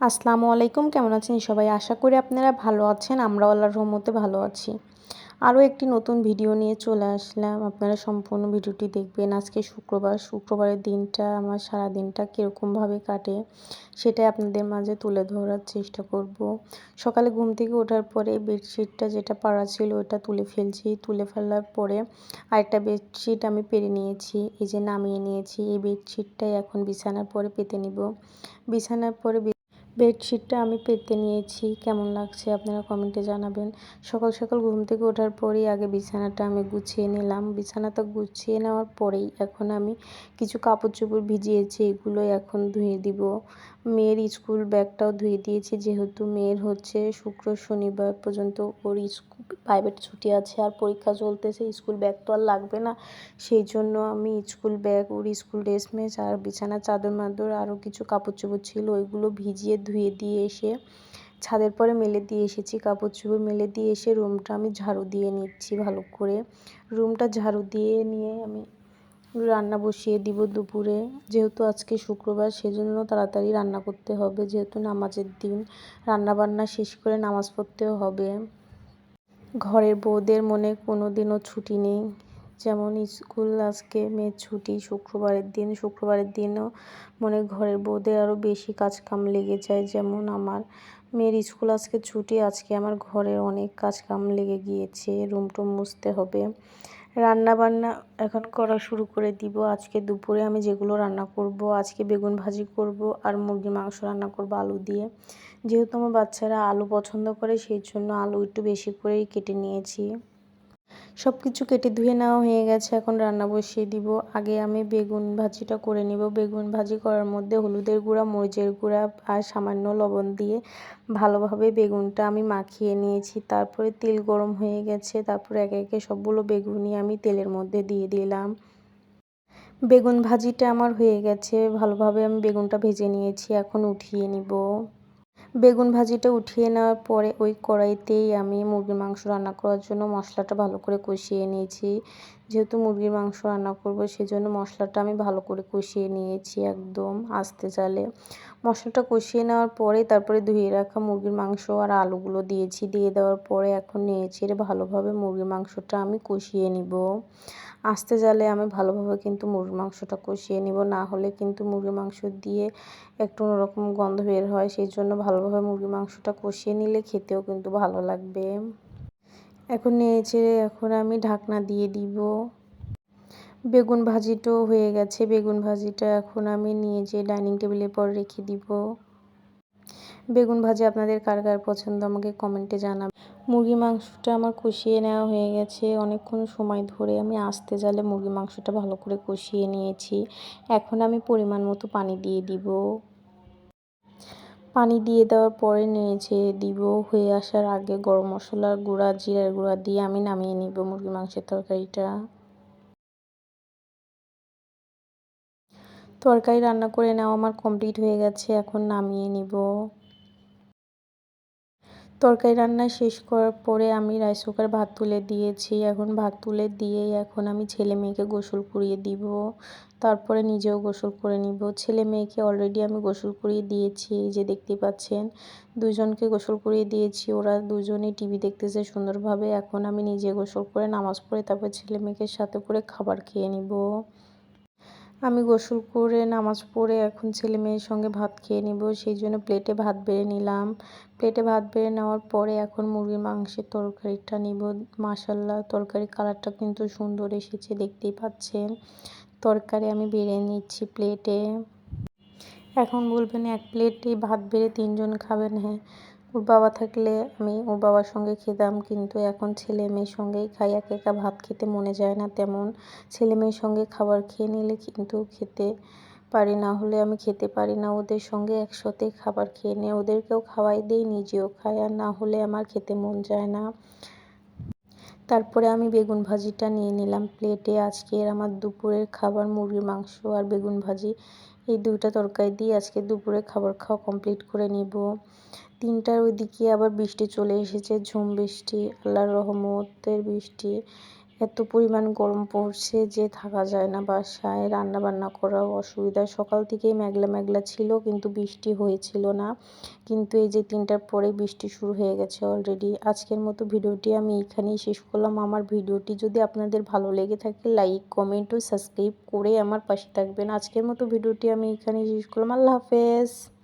আসসালামু আলাইকুম, কেমন আছেন সবাই? আশা করি আপনারা ভালো আছেন, আমরাও আল্লাহর রহমতে ভালো আছি। আরও একটি নতুন ভিডিও নিয়ে চলে আসলাম। আপনারা সম্পূর্ণ ভিডিওটি দেখবেন। আজকে শুক্রবার, শুক্রবারের দিনটা, আমার সারা দিনটা কীরকমভাবে কাটে, সেটাই আপনাদের মাঝে তুলে ধরার চেষ্টা করব। সকালে ঘুম থেকে ওঠার পরে বেডশিটটা যেটা পাড়া ছিল, ওটা তুলে ফেলছি। তুলে ফেলার পরে আরেকটা বেডশিট আমি পেরে নিয়েছি। এই যে নামিয়ে নিয়েছি। এই বেডশিটটাই এখন বিছানার পরে পেতে নিব। বিছানার পরে বেডশিটটা আমি পেতে নিয়েছি। কেমন লাগছে আপনারা কমেন্টে জানাবেন। সকাল সকাল ঘুম থেকে ওঠার পরেই আগে বিছানাটা আমি গুছিয়ে নিলাম। বিছানাটা গুছিয়ে নেওয়ার পরেই এখন আমি কিছু কাপড় চোপড় ভিজিয়েছি, এগুলো এখন ধুয়ে দিব। মেয়ের স্কুল ব্যাগটাও ধুয়ে দিয়েছি, যেহেতু মেয়ের হচ্ছে শুক্র শনিবার পর্যন্ত ওর স্কুল প্রাইভেট ছুটি আছে আর পরীক্ষা চলতেছে, স্কুল ব্যাগ তো আর লাগবে না। সেই জন্য আমি স্কুল ব্যাগ, ওর স্কুল ড্রেস মেস আর বিছানা চাদর মাদর আরও কিছু কাপড় চোপড় ছিল, ওইগুলো ভিজিয়ে ধুয়ে দিয়ে এসে ছাদের পরে মেলে দিয়ে এসেছি, কাপড় চোপড় মেলে দিয়ে এসে রুমটা আমি ঝাড়ু দিয়ে নিচ্ছি ভালো করে। রুমটা ঝাড়ু দিয়ে নিয়ে আমি রান্না বসিয়ে দিব দুপুরে। যেহেতু আজকে শুক্রবার, সেজন্য তাড়াতাড়ি রান্না করতে হবে। যেহেতু নামাজের দিন রান্না বান্না শেষ করে নামাজ পড়তেও হবে। ঘরের বউদের মনে কোনো দিনও ছুটি নেই। যেমন স্কুল আজকে মেয়ের ছুটি, শুক্রবারের দিন। শুক্রবারের দিনও মনে ঘরের বউদের আরও বেশি কাজ কাম লেগে যায় যেমন আমার। মেয়ের স্কুল আজকে ছুটি, আজকে আমার ঘরে অনেক কাজ কাম লেগে গিয়েছে, রুম টুম মুছতে হবে। রান্না বান্না এখন করা শুরু করে দিব। আজকে দুপুরে আমি যেগুলো রান্না করব, আজকে বেগুন ভাজি করব আর মুরগি মাংস রান্না করব আলু দিয়ে। যেহেতু আমার বাচ্চারা আলু পছন্দ করে, সেই জন্য আলু একটু বেশি করেই কেটে নিয়েছি। সব কিছু কেটে ধুয়ে নেওয়া হয়ে গেছে, এখন রান্না বসিয়ে দিব। আগে আমি বেগুন ভাজিটা করে নিব। বেগুন ভাজি করার মধ্যে হলুদের গুঁড়া, মরিচের গুঁড়া আর সামান্য লবণ দিয়ে ভালোভাবে বেগুনটা আমি মাখিয়ে নিয়েছি। তারপরে তেল গরম হয়ে গেছে, তারপরে একে একে সবগুলো বেগুনই আমি তেলের মধ্যে দিয়ে দিলাম। বেগুন ভাজিটা আমার হয়ে গেছে, ভালোভাবে আমি বেগুনটা ভেজে নিয়েছি, এখন উঠিয়ে নিব। বেগুন ভাজিটা উঠিয়ে নেওয়ার পরে ওই কড়াইতেই আমি মুরগির মাংস রান্না করার জন্য মশলাটা ভালো করে কষিয়ে নিয়েছি। যেহেতু মুরগির মাংস রান্না করব, সেজন্য মশলাটা আমি ভালো করে কষিয়ে নিয়েছি একদম আস্তে চালে। মশলাটা কষিয়ে নেওয়ার পরে তারপরে ধুয়ে রাখা মুরগির মাংস আর আলুগুলো দিয়েছি। দিয়ে দেওয়ার পরে এখন নিয়েছি ভালোভাবে মুরগির মাংসটা আমি কষিয়ে নিব। আস্তে জালে আমি ভালোভাবে কিন্তু মুরগির মাংসটা কষিয়ে নিব। না হলে কিন্তু মুরগির মাংস দিয়ে একটু অন্যরকম গন্ধ বের হয়। সেই জন্য ভালোভাবে মুরগির মাংসটা কষিয়ে নিলে খেতেও কিন্তু ভালো লাগবে। এখন নেড়ে নিয়েছে এখন আমি ঢাকনা দিয়ে দিব। বেগুন ভাজিটাও হয়ে গেছে। বেগুন ভাজিটা এখন আমি নিয়ে যেয়ে ডাইনিং টেবিলের পর রেখে দিব। বেগুন ভাজি আপনাদের কার কার পছন্দ আমাকে কমেন্টে জানাবেন। মুরগি মাংসটা আমার কষিয়ে নেওয়া হয়ে গেছে। অনেকক্ষণ সময় ধরে আমি আস্তে জালে মুরগি মাংসটা ভালো করে কষিয়ে নিয়েছি। এখন আমি পরিমাণ মতো পানি দিয়ে দিব। পানি দিয়ে দেওয়ার পরে নিয়েছে দিব। হয়ে আসার আগে গরম মশলার গুঁড়া, জিরার গুঁড়া দিয়ে আমি নামিয়ে নিব মুরগি মাংসের তরকারিটা। তরকারি রান্না করে নেওয়া আমার কমপ্লিট হয়ে গেছে, এখন নামিয়ে নিব। তরকারি রান্না শেষ করার পরে আমি রাইস কুকার ভাত তুলে দিয়েছি। এখন ভাত তুলে দিয়ে এখন আমি ছেলে মেয়েকে গোসল করিয়ে দিব। তারপরে নিজেও গোসল করে নিব। ছেলে মেয়েকে অলরেডি আমি গোসল করিয়ে দিয়েছি। এই যে দেখতে পাচ্ছেন, দুজনকে গোসল করিয়ে দিয়েছি। ওরা দুজনেই টিভি দেখতেছে সুন্দরভাবে। এখন আমি নিজে গোসল করে নামাজ পড়ে তারপর ছেলে মেয়েকে সাথে করে খাবার খেয়ে নিব। আমি গোসল করে, নামাজ পড়ে এখন ছেলে মেয়ের সঙ্গে ভাত খেয়ে নিব। সেই জন্য প্লেটে ভাত বেড়ে নিলাম। প্লেটে ভাত বেড়ে নেওয়ার পরে এখন মুরগির মাংসের তরকারিটা নিব। মাসাল্লাহ তরকারি কালারটা কিন্তু সুন্দর এসেছে, দেখতেই পাচ্ছেন। তরকারি আমি বেড়ে নিচ্ছি প্লেটে এখন বলবেন এক প্লেটে ভাত বেড়ে তিনজন খাবেন? হ্যাঁ। ওর বাবা থাকলে আমি ওর বাবার সঙ্গে খেতাম, কিন্তু এখন ছেলে মেয়ের সঙ্গেই খাই, একা একা ভাত খেতে মনে যায় না তেমন। ছেলে মেয়ের সঙ্গে খাবার খেয়ে নিলে কিন্তু খেতে পারি, না হলে আমি খেতে পারি না। ওদের সঙ্গে একসাথে খাবার খেয়ে নিয়ে ওদেরকেও খাওয়াই দিই, নিজেও খাই, আর না হলে আমার খেতে মন যায় না। তারপরে আমি বেগুন ভাজিটা নিয়ে নিলাম প্লেটে আজকের আমার দুপুরের খাবার মুরগির মাংস আর বেগুন ভাজি। এই দুইটা তরকারি দিয়ে আজকে দুপুরে খাবার খাওয়া কমপ্লিট করে নিব। তিনটার ওইদিকে আবার বৃষ্টি চলে এসেছে, ঝুম বৃষ্টি, আল্লাহর রহমতের বৃষ্টি। এত পরিমাণ গরম পড়ছে যে থাকা যায় না। বাসায় রান্না বান্না করাও অসুবিধা। সকাল থেকেই মেঘলা মেঘলা ছিল কিন্তু বৃষ্টি হয়েছিল না। কিন্তু এই যে তিনটার পরে বৃষ্টি শুরু হয়ে গেছে অলরেডি আজকের মতো ভিডিওটি আমি এখানেই শেষ করলাম। আমার ভিডিওটি যদি আপনাদের ভালো লেগে থাকে লাইক কমেন্ট ও সাবস্ক্রাইব করে আমার পাশে থাকবেন। আজকের মতো ভিডিওটি আমি এখানেই শেষ করলাম। আল্লাহ হাফেজ।